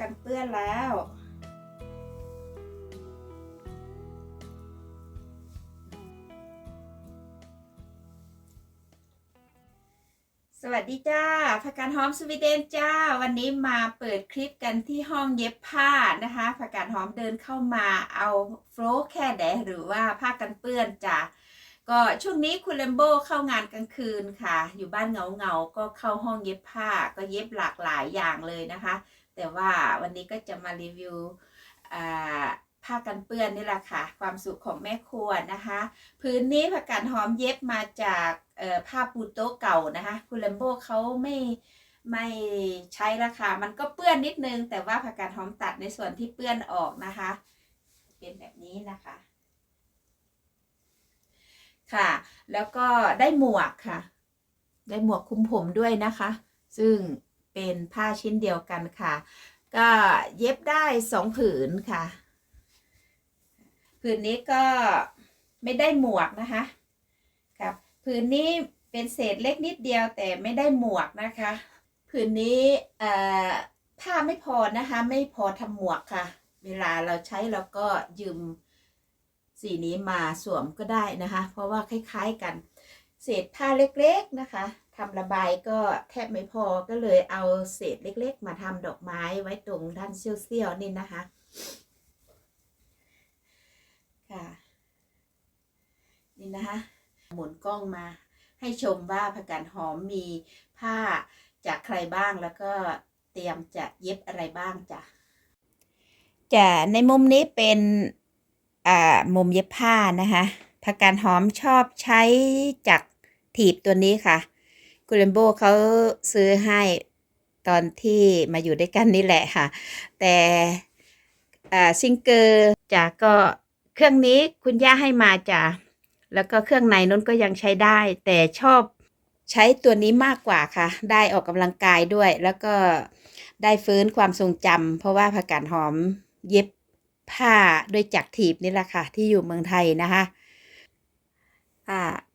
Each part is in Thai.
กันเปื้อนแล้ว สวัสดีจ้าผักกาดหอมสวีเดนจ้า วันนี้มาเปิดคลิปกันที่ห้องเย็บผ้านะคะผักกาดหอมเดินเข้ามาเอาโฟล์แค่แดหรือว่าผ้ากันเปื้อนจ้าก็ช่วงนี้คุณเลมโบเข้างานกลางคืนค่ะ อยู่บ้านเงาเงาๆก็เข้าห้องเย็บผ้าก็เย็บหลากหลายอย่างเลยนะคะ แต่ว่าวันนี้ก็จะมารีวิวผ้ากันเปื้อนนี่แหละค่ะ ความสุขของแม่ครัวนะคะ พื้นนี้ผักกาดหอมเย็บมาจากผ้าปูโต๊ะเก่านะคะ คุณเลมโบเขาไม่ไม่ใช้ราคามันก็เปื้อนนิดนึง แต่ว่าผักกาดหอมตัดในส่วนที่เปื้อนออกนะคะ เป็นแบบนี้นะคะ ค่ะ แล้วก็ได้หมวกค่ะ ได้หมวกคุมผมด้วยนะคะ ซึ่ง เป็นผ้าชิ้นเดียวกันค่ะ ก็เย็บได้สองผืนค่ะ ผืนนี้ก็ไม่ได้หมวกนะคะครับผืนนี้เป็นเศษเล็กนิดเดียวแต่ไม่ได้หมวกนะคะ ผืนนี้เอ่อผ้าไม่พอนะคะ ไม่พอทำหมวกค่ะ เวลาเราใช้เราก็ยืมสีนี้มาสวมก็ได้นะคะ เพราะว่าคล้าย ๆกัน เศษผ้าเล็กๆนะคะ ทำระบายก็แทบไม่พอก็เลยเอาเศษเล็ก ๆ มาทำดอกไม้ไว้ตรงด้านเซี่ยวๆนี่นะคะ ค่ะ นี่นะคะ หมุนกล้องมา ให้ชมว่าผักกาดหอมมีผ้าจากใครบ้างแล้วก็เตรียมจะเย็บอะไรบ้างจ้ะจะในมุมนี้เป็นอ่ามุมเย็บผ้านะคะผักกาดหอมชอบใช้จากถีบตัวนี้ค่ะ กุเลมโบเขาซื้อให้ตอนที่มาอยู่ด้วยกันนี่แหละค่ะ แต่ซิงเกอร์จากก็เครื่องนี้คุณย่าให้มาจ้ะแล้วก็เครื่องในนู้นก็ยังใช้ได้ แต่ชอบใช้ตัวนี้มากกว่าค่ะ ได้ออกกำลังกายด้วย แล้วก็ได้ฟื้นความทรงจำเพราะว่าผักกาดหอมเย็บผ้าด้วยจักรถีบนี่แหละค่ะ ที่อยู่เมืองไทยนะคะ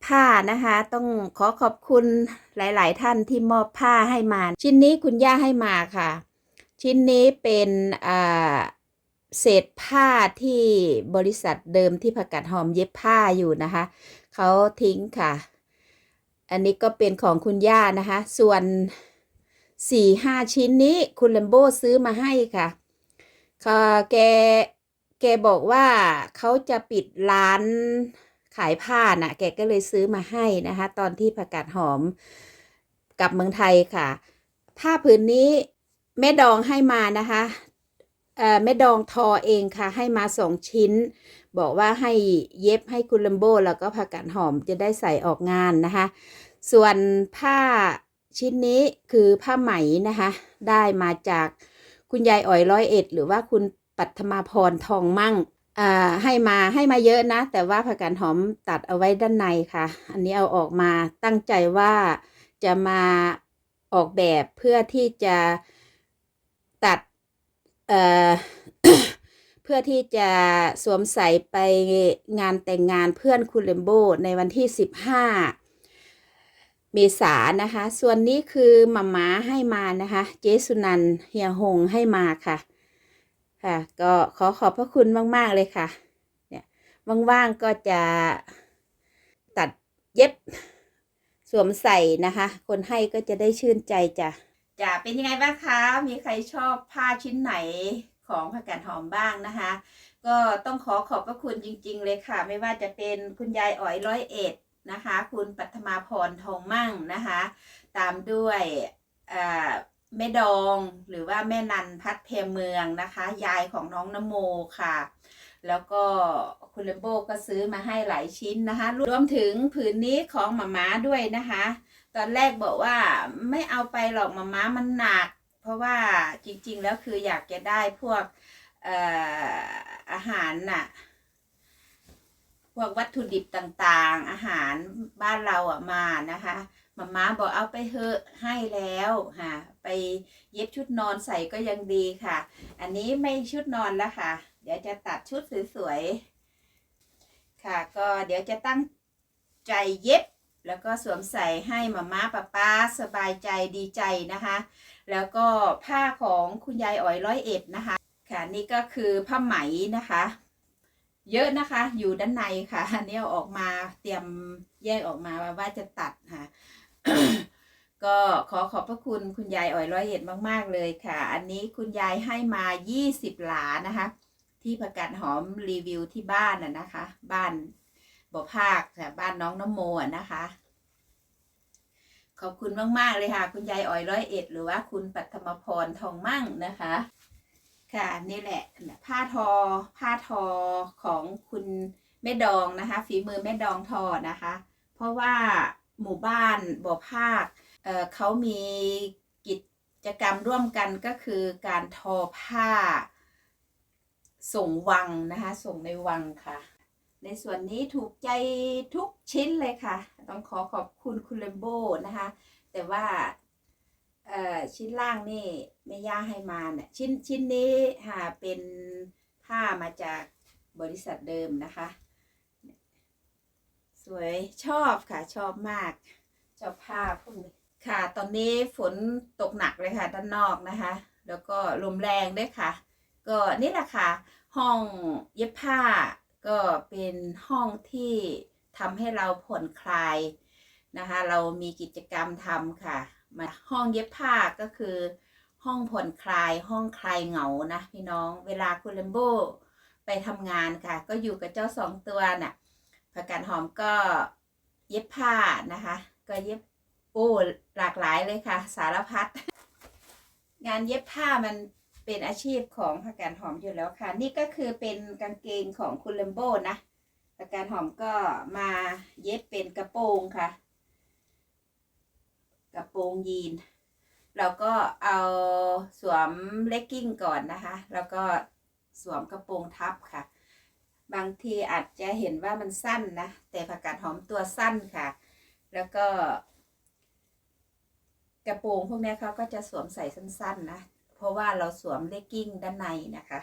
ผ้านะคะต้องขอขอบคุณหลาย ๆ ท่านที่มอบผ้าให้มา ชิ้นนี้คุณย่าให้มาค่ะ ชิ้นนี้เป็นเศษผ้าที่บริษัทเดิมที่ผักกาดหอมเย็บผ้าอยู่นะคะเขาทิ้งค่ะ อันนี้ก็เป็นของคุณย่านะคะ ส่วนสี่ห้าชิ้นนี้คุณเลมโบซื้อมาให้ค่ะค่ะแกแกบอกว่าเขาจะปิดร้าน ขายผ้าน่ะ แกก็เลยซื้อมาให้นะคะ ตอนที่ผักกาดหอมกลับเมืองไทยค่ะ ผ้าผืนนี้แม่ดองให้มานะคะแม่ดองทอเองค่ะ ให้มาสองชิ้น บอกว่าให้เย็บให้คุณลัมโบแล้วก็ผักกาดหอมจะได้ใส่ออกงานนะคะ ส่วนผ้าชิ้นนี้คือผ้าไหมนะคะ ได้มาจากคุณยายอ๋อยร้อยเอ็ด หรือว่าคุณปัทมาพรทองมั่ง อ่าให้มาให้มาเยอะนะ แต่ว่าผักกาดหอมตัดเอาไว้ด้านในค่ะ อันนี้เอาออกมาตั้งใจว่าจะมาออกแบบเพื่อที่จะตัดเอ่อเพื่อที่จะสวมใส่ไปงานแต่งงานเพื่อนคุณเลมโบในวันที่ 15 เมษานะคะ ส่วนนี้คือหมาม้าให้มานะคะ เจสุนันเฮียหงให้มาค่ะ ค่ะ ก็ขอขอบพระคุณมาก ๆ เลยค่ะ เนี่ยว่างๆก็จะตัดเย็บสวมใส่นะคะ คนให้ก็จะได้ชื่นใจจ้ะจ้ะเป็นยังไงบ้างคะ มีใครชอบผ้าชิ้นไหนของผักกาดหอมบ้างนะคะ ก็ต้องขอขอบพระคุณจริง ๆ เลยค่ะ ไม่ว่าจะเป็นคุณยายอ๋อยร้อยเอ็ดนะคะ คุณปัทมาพรทองมั่งนะคะ ตามด้วยอ่า แม่ดองหรือว่าแม่นันพัดเพมเมืองนะคะ ยายของน้องนโมค่ะ แล้วก็คุณเลมโบก็ซื้อมาให้หลายชิ้นนะคะ รวมถึงผืนนี้ของหมาม้าด้วยนะคะ ตอนแรกบอกว่าไม่เอาไปหรอกหมาม้ามันหนัก เพราะว่าจริงๆแล้วคืออยากจะได้พวกเอ่ออาหารน่ะพวกวัตถุดิบต่างๆ อาหารบ้านเราอะมานะคะ มาม่าบอกเอาไปเถอะให้แล้วค่ะ ไปเย็บชุดนอนใส่ก็ยังดีค่ะ อันนี้ไม่ชุดนอนแล้วค่ะ เดี๋ยวจะตัดชุดสวยๆค่ะ ก็เดี๋ยวจะตั้งใจเย็บแล้วก็สวมใส่ให้มาม่าป้าป้าสบายใจดีใจนะคะ แล้วก็ผ้าของคุณยายอ๋อยร้อยเอ็ดนะคะ ค่ะนี่ก็คือผ้าไหมนะคะ เยอะนะคะอยู่ด้านในค่ะอันนี้ออกมาเตรียมแยกออกมาว่าจะตัดค่ะ ก็ขอขอบพระคุณคุณยายอ๋อยร้อยเอ็ดมาก ๆ เลยค่ะ อันนี้คุณยายให้มา 20 หลานะคะ ที่ประกาศหอมรีวิวที่บ้านน่ะนะคะ บ้านบ่อภาคค่ะบ้านน้องน้ำโมอะนะคะ ขอบคุณมาก ๆ เลยค่ะ คุณยายอ๋อยร้อยเอ็ดหรือว่าคุณปัทมพรทองมั่งนะคะ ค่ะนี่แหละผ้าทอ ผ้าทอของคุณแม่ดองนะคะ ฝีมือแม่ดองทอนะคะ เพราะว่า หมู่บ้านบ่อภาคเเขามีกิจกรรมร่วมกันก็คือการทอผ้า ส่งวังนะคะ ส่งในวังค่ะ ในส่วนนี้ถูกใจทุกชิ้นเลยค่ะ ต้องขอขอบคุณคุณเลมโบนะคะ แต่ว่าชิ้นล่างนี่แม่ย่าให้มาเนี่ยชิ้นชิ้นนี้ค่ะเป็นผ้ามาจากบริษัทเดิมนะคะ สวยชอบค่ะชอบมาก ชอบผ้าพวกนี้ค่ะ ตอนนี้ฝนตกหนักเลยค่ะ ด้านนอกนะคะ แล้วก็ลมแรงด้วยค่ะ ก็นี่แหละค่ะ ห้องเย็บผ้าก็เป็นห้องที่ทำให้เราผ่อนคลายนะคะ เรามีกิจกรรมทำค่ะมาห้องเย็บผ้าก็คือ ห้องผ่อนคลายห้องคลายเหงานะพี่น้องเวลาคุณเลมโบไปทำงานค่ะ ก็อยู่กับเจ้าสองตัวน่ะ ผักกาดหอมก็เย็บผ้านะคะ ก็เย็บโอ้หลากหลายเลยค่ะ สารพัดงานเย็บผ้ามันเป็นอาชีพของผักกาดหอมอยู่แล้วค่ะ นี่ก็คือเป็นกางเกงของคุณเลมโบนะผักกาดหอมก็มาเย็บเป็นกระโปรงค่ะ กระโปรงยีน เราก็เอาสวมเลกกิ้งก่อนนะคะ แล้วก็สวมกระโปรงทับค่ะ บางทีอาจจะเห็นว่ามันสั้นนะ แต่ผักกาดหอมตัวสั้นค่ะ แล้วก็ กระโปรงพวกนี้เขาก็จะสวมใส่สั้นๆนะ เพราะว่าเราสวมเลกกิ้งด้านในนะคะ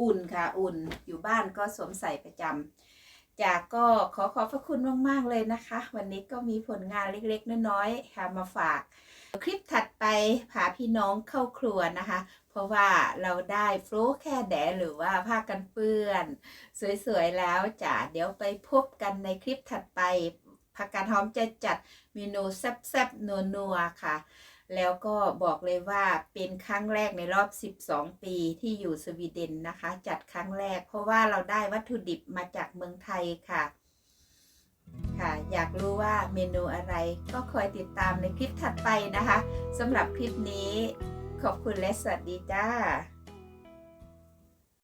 อุ่นค่ะ อุ่นอยู่บ้านก็สวมใส่ประจำ จากก็ขอขอบพระคุณมาก ๆ เลยนะคะ วันนี้ก็มีผลงานเล็ก ๆ น้อย ๆ ค่ะมาฝาก คลิปถัดไปพาพี่น้องเข้าครัวนะคะ เพราะว่าเราได้โฟลว์แค่แดดหรือว่าผ้ากันเปื้อน สวย ๆ แล้วจ้ะเดี๋ยวไปพบกันในคลิปถัดไปผักกาดหอมจะจัดเมนูแซ่บๆนัวๆค่ะ แล้วก็บอกเลยว่าเป็นครั้งแรกในรอบ 12 ปีที่อยู่สวีเดนนะคะ จัดครั้งแรก เพราะว่าเราได้วัตถุดิบมาจากเมืองไทยค่ะ ค่ะ อยากรู้ว่าเมนูอะไรก็คอยติดตามในคลิปถัดไปนะคะสำหรับคลิปนี้ ขอบคุณและสวัสดีจ้า